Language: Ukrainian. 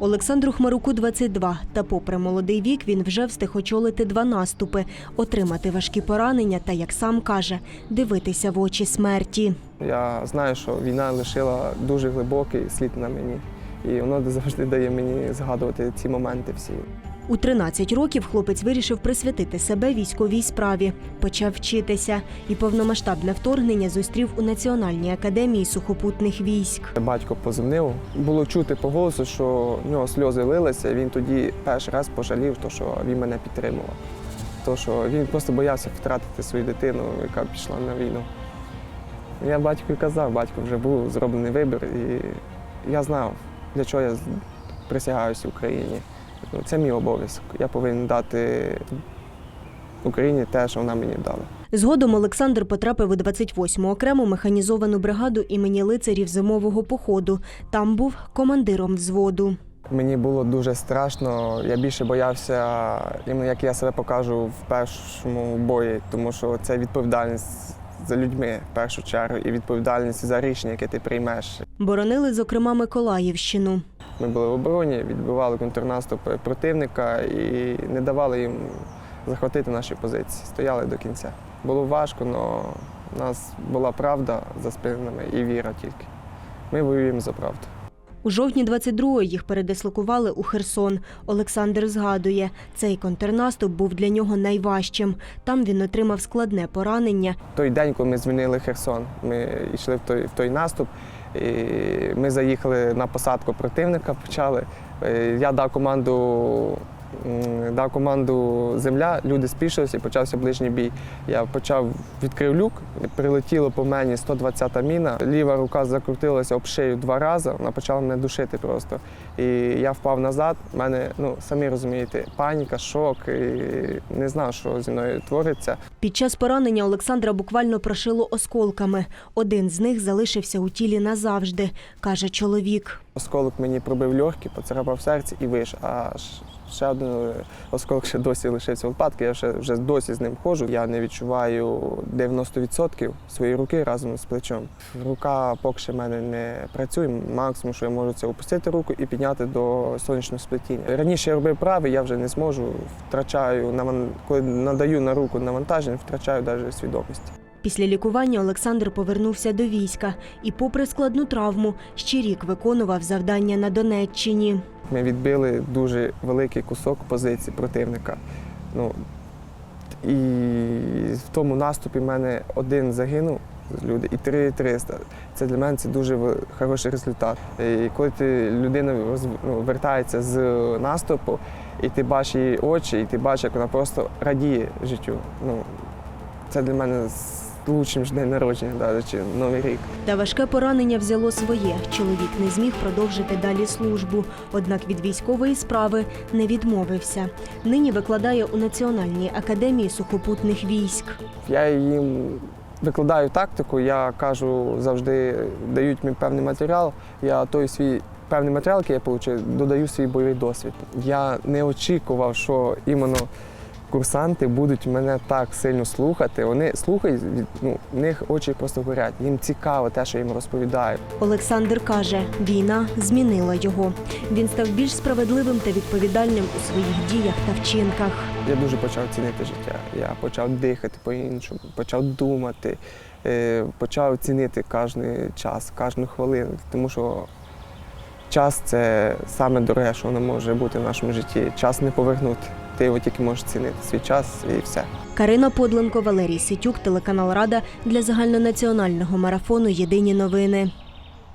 Олександру Хмаруку 22, та попри молодий вік він вже встиг очолити два наступи, отримати важкі поранення та, як сам каже, дивитися в очі смерті. Я знаю, що війна лишила дуже глибокий слід на мені, і воно завжди дає мені згадувати ці моменти всі. У 13 років хлопець вирішив присвятити себе військовій справі, почав вчитися і повномасштабне вторгнення зустрів у Національній академії сухопутних військ. Батько позвонив. Було чути по голосу, що в нього сльози лилися. Він тоді перший раз пожалів, то, що він мене підтримував. То, що він просто боявся втратити свою дитину, яка пішла на війну. Я батьку і казав, батько вже був зроблений вибір, і я знав, для чого я присягаюся Україні. Це мій обов'язок. Я повинен дати Україні те, що вона мені дала. Згодом Олександр потрапив у 28-му окрему механізовану бригаду імені лицарів зимового походу. Там був командиром взводу. Мені було дуже страшно. Я більше боявся, як я себе покажу в першому бої, тому що це відповідальність за людьми в першу чергу і відповідальність за рішення, яке ти приймеш. Боронили, зокрема, Миколаївщину. Ми були в обороні, відбивали контрнаступ противника і не давали їм захватити наші позиції. Стояли до кінця. Було важко, але у нас була правда за спинами і віра тільки. Ми воюємо за правду. У жовтні 22-го їх передислокували у Херсон. Олександр згадує, цей контрнаступ був для нього найважчим. Там він отримав складне поранення. той день, коли ми звільнили Херсон, ми йшли в той, в той наступ. І ми заїхали на посадку противника, почали. Е, Я дав команду, дав команду земля, люди спішилися і почався ближній бій. Я почав відкрив люк, прилетіло по мені 120-та міна. Ліва рука закрутилася об шию два рази, вона почала мене душити просто. І я впав назад. У мене, ну самі розумієте, паніка, шок. І не знав, що зі мною твориться. Під час поранення Олександра буквально прошило осколками. Один з них залишився у тілі назавжди, каже чоловік. Осколок мені пробив легкі, поцарапав серце і виш. А ще один е, осколок ще досі лишився лопатки. Я ще вже досі з ним ходжу. Я не відчуваю 90% своєї руки разом з плечом. Рука поки що в мене не працює. Максимум, що я можу це опустити руку і підняти до сонячного сплетіння. Раніше я робив правий, я вже не зможу. Втрачаю коли надаю на руку навантаження, втрачаю навіть свідомість. Після лікування Олександр повернувся до війська і, попри складну травму, ще рік виконував завдання на Донеччині. Ми відбили дуже великий кусок позиції противника. Ну, і в тому наступі в мене один загинув люди і 300. Це для мене це дуже хороший результат. І коли ти людина ну, вертається з наступу, і ти бачиш її очі, і ти бачиш, як вона просто радіє життю. Ну, це для мене лучшим ж день народження, навіть чи Новий рік. Та важке поранення взяло своє. Чоловік не зміг продовжити далі службу, однак від військової справи не відмовився. Нині викладає у Національній академії сухопутних військ. Я їм викладаю тактику, я кажу, завжди дають мені певний матеріал. Я той свій певний матеріал, який я отримав, додаю свій бойовий досвід. Я не очікував, що іменно курсанти будуть мене так сильно слухати. Вони слухають, ну, в них очі просто горять. Їм цікаво те, що їм розповідаю. Олександр каже, війна змінила його. Він став більш справедливим та відповідальним у своїх діях та вчинках. Я дуже почав цінити життя. Я почав дихати по-іншому, почав думати, е, почав цінити кожен час, кожну хвилину. Тому що час це саме дороге, що воно може бути в нашому житті. Час не повернути. Ти його тільки можеш цінити. Свій час і все. Карина Подленко, Валерій Ситюк, телеканал Рада для загальнонаціонального марафону Єдині новини.